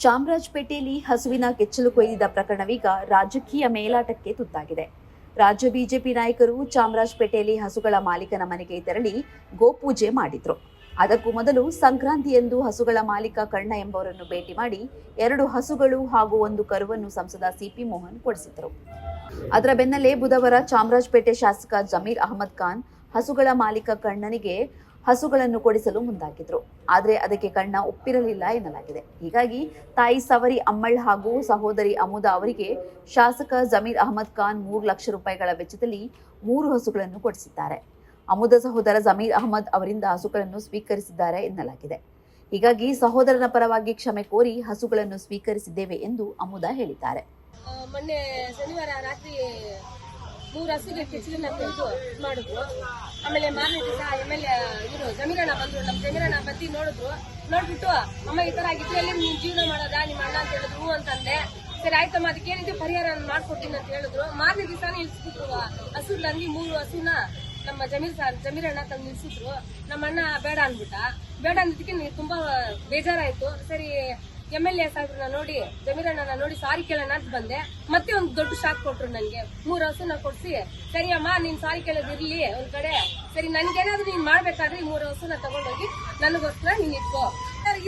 ಚಾಮರಾಜಪೇಟೆಯಲ್ಲಿ ಹಸುವಿನ ಕೆಚ್ಚಲು ಕೊಯ್ದಿದ್ದ ಪ್ರಕರಣವೀಗ ರಾಜಕೀಯ ಮೇಲಾಟಕ್ಕೆ ತುತ್ತಾಗಿದೆ. ರಾಜ್ಯ ಬಿಜೆಪಿ ನಾಯಕರು ಚಾಮರಾಜಪೇಟೆಯಲ್ಲಿ ಹಸುಗಳ ಮಾಲೀಕನ ಮನೆಗೆ ತೆರಳಿ ಗೋಪೂಜೆ ಮಾಡಿದ್ರು. ಅದಕ್ಕೂ ಮೊದಲು ಸಂಕ್ರಾಂತಿಯಂದು ಹಸುಗಳ ಮಾಲೀಕ ಕಣ್ಣ ಎಂಬವರನ್ನು ಭೇಟಿ ಮಾಡಿ ಎರಡು ಹಸುಗಳು ಹಾಗೂ ಒಂದು ಕರುವನ್ನು ಸಂಸದ ಸಿಪಿ ಮೋಹನ್ ಕೊಡಿಸಿದರು ಅದರ ಬೆನ್ನಲ್ಲೇ ಬುಧವಾರ ಚಾಮರಾಜಪೇಟೆ ಶಾಸಕ ಜಮೀರ್ ಅಹಮದ್ ಖಾನ್ ಹಸುಗಳ ಮಾಲೀಕ ಕಣ್ಣನಿಗೆ ಹಸುಗಳನ್ನು ಕೊಡಿಸಲು ಮುಂದಾಗಿದ್ರು. ಆದರೆ ಅದಕ್ಕೆ ಕಣ್ಣ ಒಪ್ಪಿರಲಿಲ್ಲ ಎನ್ನಲಾಗಿದೆ. ಹೀಗಾಗಿ ತಾಯಿ ಸವರಿ ಅಮ್ಮಳ್ ಹಾಗೂ ಸಹೋದರಿ ಅಮುದಾ ಅವರಿಗೆ ಶಾಸಕ ಜಮೀರ್ ಅಹಮದ್ ಖಾನ್ ಮೂರು ಲಕ್ಷ ರೂಪಾಯಿಗಳ ವೆಚ್ಚದಲ್ಲಿ ಮೂರು ಹಸುಗಳನ್ನು ಕೊಡಿಸಿದ್ದಾರೆ. ಅಮುದ ಸಹೋದರ ಜಮೀರ್ ಅಹಮದ್ ಅವರಿಂದ ಹಸುಗಳನ್ನು ಸ್ವೀಕರಿಸಿದ್ದಾರೆ ಎನ್ನಲಾಗಿದೆ. ಹೀಗಾಗಿ ಸಹೋದರನ ಪರವಾಗಿ ಕ್ಷಮೆ ಕೋರಿ ಹಸುಗಳನ್ನು ಸ್ವೀಕರಿಸಿದ್ದೇವೆ ಎಂದು ಅಮುದಾ ಹೇಳಿದ್ದಾರೆ. ಮೊನ್ನೆ ಶನಿವಾರ ರಾತ್ರಿ ಮೂರು ಹಸುಗೆ ಮಾಡಿದ್ರು. ಆಮೇಲೆ ಮಾರನೇ ದಿವಸ ಎಂ ಎಲ್ ಇವರು ಜಮೀರಣ್ಣ ಬಂದ್ರು ನಮ್ಮ ಜಮೀರಣ್ಣ ಬತ್ತಿ ನೋಡಿದ್ರು. ನೋಡ್ಬಿಟ್ಟು, ಅಮ್ಮ, ಈ ತರ ಆಗಿದ್ರೆ ಎಲ್ಲಿ ನೀನ್ ಜೀವನ ಮಾಡೋದಾ? ನಿಮ್ಮ ಅಣ್ಣ ಅಂತ ಹೇಳಿದ್ರು ಹೂ ಅಂತಂದೆ. ಸರಿ ಆಯ್ತಮ್ಮ ಅದಕ್ಕೆ ಏನಿದೆ? ಪರಿಹಾರ ಮಾಡ್ಕೊಡ್ತೀನಿ ಅಂತ ಹೇಳಿದ್ರು. ಮಾರನೇ ದಿವಸನೇ ಇಳಿಸ್ಬಿಟ್ರು. ನನಗೆ ಮೂರು ಹಸುನ ನಮ್ಮ ಜಮೀರ್ ಸರ್ ತಂದು ನಿಲ್ಸಿದ್ರು ನಮ್ಮ ಅಣ್ಣ ಬೇಡ ಅಂದ್ಬಿಟ್ಟ. ಬೇಡ ಅನ್ನೋದಕ್ಕೆ ನೀವು ತುಂಬಾ ಬೇಜಾರಾಯ್ತು. ಸರಿ ಎಂ ಎಲ್ ಎ ಸಾಹೇಬ್ರನ್ನ ನೋಡಿ, ಜಮೀರಣ್ಣನ ನೋಡಿ ಸಾರಿ ಕೇಳೋಣ ಅಂತ ಬಂದೆ. ಮತ್ತೆ ಒಂದು ದೊಡ್ಡ ಶಾಕ್ ಕೊಟ್ರು ನನಗೆ ಮೂರು ಹಸುನ ಕೊಡ್ಸಿ ಸರಿ ಅಮ್ಮ ನೀನ್ ಸಾರಿ ಕೇಳೋದು ಇರ್ಲಿ ಒಂದ್ ಕಡೆ. ಸರಿ, ನನ್ಗೇನಾದ್ರೂ ನೀನ್ ಮಾಡ್ಬೇಕಾದ್ರೆ ಈ ಮೂರು ಹಸುನ ತಗೊಂಡೋಗಿ ನನಗೋಸ್ಕರ ನೀನ್ ಇಟ್ಕೊ.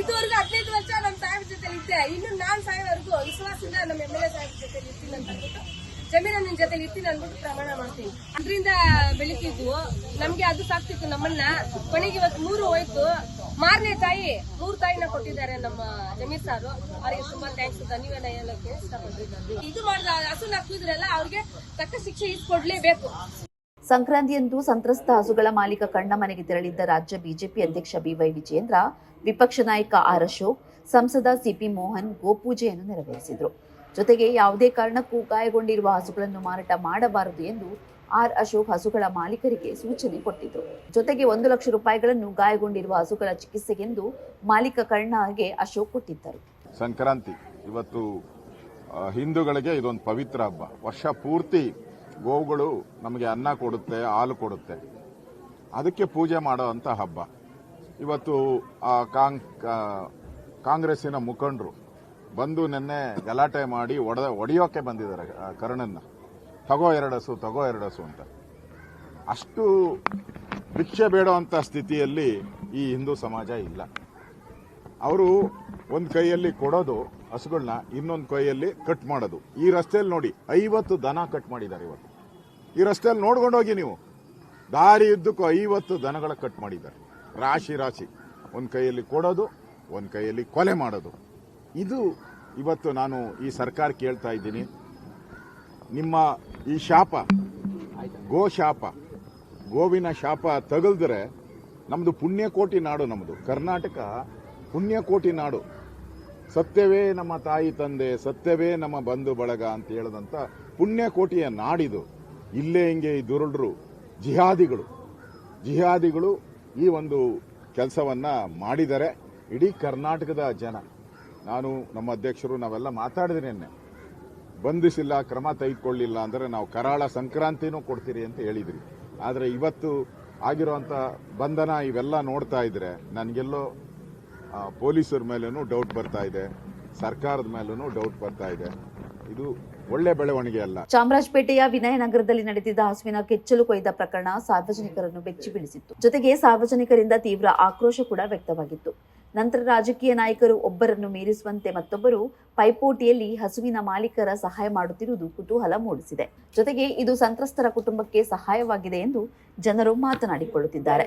ಇದುವರೆಗೂ ಹದಿನೈದು ವರ್ಷ ನಮ್ಮ ಸಾಹೇಬ್ ಜೊತೆ ಇದ್ದೆ. ಇನ್ನು ನಾನ್ ಸಾಯೋವರೆಗೂ ವಿಶ್ವಾಸದಿಂದ ನಮ್ಮ ಎಂ ಎಲ್ ಎ ಸಾಹೇಬ್ ಜೊತೆ ಇರ್ತೀನಿ ಅಂತ ಅಂದ್ಬಿಟ್ಟು ಜಮೀರಣ್ಣನ ಜೊತೆ ಇರ್ತೀನಿ ಅಂದ್ಬಿಟ್ಟು ಪ್ರಮಾಣ ಮಾಡ್ತೀನಿ. ಅದರಿಂದ ಬೆಳಿತಿದ್ವು. ನಮ್ಗೆ ಅದು ಸಾಕ್ತಿತ್ತು ನಮ್ಮನ್ನ. ಕೊನೆಗೆ ಇವತ್ತು ಮೂರು ಹೋಯ್ತು. ಮಾರನೇ ತಾಯಿ ಮೂರು ತಾಯಿನ ಕೊಟ್ಟಿದ್ದಾರೆ ನಮ್ಮ ಜಮೀರ್ ಸಾರು. ಅವ್ರಿಗೆ ತುಂಬಾ ಥ್ಯಾಂಕ್ಸ್ ಧನ್ಯವಾದ ಹೇಳಕ್ಕೆ ಇಷ್ಟಪಡ್ತೀನಿ ಇದು ಮಾಡಿದ ಹಸುನ ಹಾಕಿದ್ರಲ್ಲ ಅವ್ರಿಗೆ ತಕ್ಕ ಶಿಕ್ಷೆ ಇಸ್ಕೊಡ್ಲೇಬೇಕು ಸಂಕ್ರಾಂತಿಯಂದು ಸಂತ್ರಸ್ತ ಹಸುಗಳ ಮಾಲೀಕ ಕಣ್ಣ ಮನೆಗೆ ತೆರಳಿದ್ದ ರಾಜ್ಯ ಬಿಜೆಪಿ ಅಧ್ಯಕ್ಷ ಬಿವೈ ವಿಜೇಂದ್ರ ವಿಪಕ್ಷ ನಾಯಕ ಆರ್ ಅಶೋಕ್, ಸಂಸದ ಸಿಪಿ ಮೋಹನ್ ಗೋಪೂಜೆಯನ್ನು ನೆರವೇರಿಸಿದರು. ಜೊತೆಗೆ ಯಾವುದೇ ಕಾರಣಕ್ಕೂ ಗಾಯಗೊಂಡಿರುವ ಹಸುಗಳನ್ನು ಮಾರಾಟ ಮಾಡಬಾರದು ಎಂದು ಆರ್ ಅಶೋಕ್ ಹಸುಗಳ ಮಾಲೀಕರಿಗೆ ಸೂಚನೆ ಕೊಟ್ಟಿದ್ದರು ಜೊತೆಗೆ ಒಂದು ಲಕ್ಷ ರೂಪಾಯಿಗಳನ್ನು ಗಾಯಗೊಂಡಿರುವ ಹಸುಗಳ ಚಿಕಿತ್ಸೆಗೆಂದು ಮಾಲೀಕ ಕರ್ಣಗೆ ಅಶೋಕ್ ಕೊಟ್ಟಿದ್ದರು. ಸಂಕ್ರಾಂತಿ, ಇವತ್ತು ಹಿಂದೂಗಳಿಗೆ ಇದೊಂದು ಪವಿತ್ರ ಹಬ್ಬ. ವರ್ಷ ಪೂರ್ತಿ ಗೋವುಗಳು ನಮಗೆ ಅನ್ನ ಕೊಡುತ್ತೆ, ಹಾಲು ಕೊಡುತ್ತೆ. ಅದಕ್ಕೆ ಪೂಜೆ ಮಾಡುವಂಥ ಹಬ್ಬ. ಇವತ್ತು, ಆ ಕಾಂಗ್ರೆಸ್ಸಿನ ಮುಖಂಡರು ಬಂದು ನಿನ್ನೆ ಗಲಾಟೆ ಮಾಡಿ ಒಡೆದ ಒಡೆಯೋಕೆ ಬಂದಿದ್ದಾರೆ ಕರ್ಣನ್ನ. ತಗೋ ಎರಡಸು ತಗೋ ಎರಡಸು ಅಂತ. ಅಷ್ಟು ಭಿಕ್ಷೆ ಬೇಡುವಂಥ ಸ್ಥಿತಿಯಲ್ಲಿ ಈ ಹಿಂದೂ ಸಮಾಜ ಇಲ್ಲ. ಅವರು ಒಂದು ಕೈಯಲ್ಲಿ ಕೊಡೋದು ಹಸುಗಳನ್ನ ಇನ್ನೊಂದು ಕೈಯಲ್ಲಿ ಕಟ್ ಮಾಡೋದು. ಈ ರಸ್ತೆಯಲ್ಲಿ ನೋಡಿ, ಐವತ್ತು ದನ ಕಟ್ ಮಾಡಿದ್ದಾರೆ ಇವತ್ತು. ಈ ರಸ್ತೆಯಲ್ಲಿ ನೋಡ್ಕೊಂಡು ಹೋಗಿ ನೀವು. ದಾರಿ ಇದ್ದಕ್ಕೂ ಐವತ್ತು ದನಗಳ ಕಟ್ ಮಾಡಿದ್ದಾರೆ. ರಾಶಿ ರಾಶಿ. ಒಂದು ಕೈಯಲ್ಲಿ ಕೊಡೋದು, ಒಂದು ಕೈಯಲ್ಲಿ ಕೊಲೆ ಮಾಡೋದು. ಇದು ಇವತ್ತು ನಾನು ಈ ಸರ್ಕಾರ ಕೇಳ್ತಾ ಇದ್ದೀನಿ. ನಿಮ್ಮ ಈ ಶಾಪ, ಗೋ ಶಾಪ, ಗೋವಿನ ಶಾಪ ತಗಲ್ದ್ರೆ ನಮ್ದು ಪುಣ್ಯಕೋಟಿ ನಾಡು ನಮ್ಮದು ಕರ್ನಾಟಕ ಪುಣ್ಯಕೋಟಿ ನಾಡು. ಸತ್ಯವೇ ನಮ್ಮ ತಾಯಿ ತಂದೆ, ಸತ್ಯವೇ ನಮ್ಮ ಬಂಧು ಬಳಗ ಅಂತ ಹೇಳದಂತ ಪುಣ್ಯಕೋಟಿಯ ನಾಡಿದು. ಇಲ್ಲೇ ಹಿಂಗೆ ಈ ದುರುಳರು, ಜಿಹಾದಿಗಳು. ಜಿಹಾದಿಗಳು ಈ ಒಂದು ಕೆಲಸವನ್ನ ಮಾಡಿದರೆ ಇಡೀ ಕರ್ನಾಟಕದ ಜನ. ನಾನು ನಮ್ಮ ಅಧ್ಯಕ್ಷರು ನಾವೆಲ್ಲ ಮಾತಾಡಿದ್ರೆ ಬಂಧಿಸಿಲ್ಲ, ಕ್ರಮ ತೆಗೆದುಕೊಳ್ಳಿಲ್ಲ ಅಂದರೆ ನಾವು ಕರಾಳ ಸಂಕ್ರಾಂತಿನೂ ಕೊಡ್ತೀರಿ ಅಂತ ಹೇಳಿದ್ರಿ. ಆದರೆ ಇವತ್ತು ಆಗಿರುವಂಥ ಬಂಧನ ಇವೆಲ್ಲ ನೋಡ್ತಾ ಇದ್ರೆ ನನಗೆಲ್ಲೋ ಪೊಲೀಸರ ಮೇಲೂ ಡೌಟ್ ಬರ್ತಾ ಇದೆ, ಸರ್ಕಾರದ ಮೇಲೂ ಡೌಟ್ ಬರ್ತಾ ಇದೆ. ಇದು ಒಳ್ಳೆ ಬೆಳವಣಿಗೆ ಅಲ್ಲ. ಚಾಮರಾಜಪೇಟೆಯ ವಿನಯನಗರದಲ್ಲಿ ನಡೆದಿದ್ದ ಹಸುವಿನ ಕೆಚ್ಚಲು ಕೊಯ್ದ ಪ್ರಕರಣ ಸಾರ್ವಜನಿಕರನ್ನು ಬೆಚ್ಚಿ ಬೀಳಿಸಿತ್ತು ಜೊತೆಗೆ ಸಾರ್ವಜನಿಕರಿಂದ ತೀವ್ರ ಆಕ್ರೋಶ ಕೂಡ ವ್ಯಕ್ತವಾಗಿತ್ತು. ನಂತರ ರಾಜಕೀಯ ನಾಯಕರು ಒಬ್ಬರನ್ನು ಮೀರಿಸುವಂತೆ ಮತ್ತೊಬ್ಬರು ಪೈಪೋಟಿಯಲ್ಲಿ ಹಸುವಿನ ಮಾಲೀಕರ ಸಹಾಯ ಮಾಡುತ್ತಿರುವುದು ಕುತೂಹಲ ಮೂಡಿಸಿದೆ. ಜೊತೆಗೆ ಇದು ಸಂತ್ರಸ್ತರ ಕುಟುಂಬಕ್ಕೆ ಸಹಾಯವಾಗಿದೆ ಎಂದು ಜನರು ಮಾತನಾಡಿಕೊಳ್ಳುತ್ತಿದ್ದಾರೆ.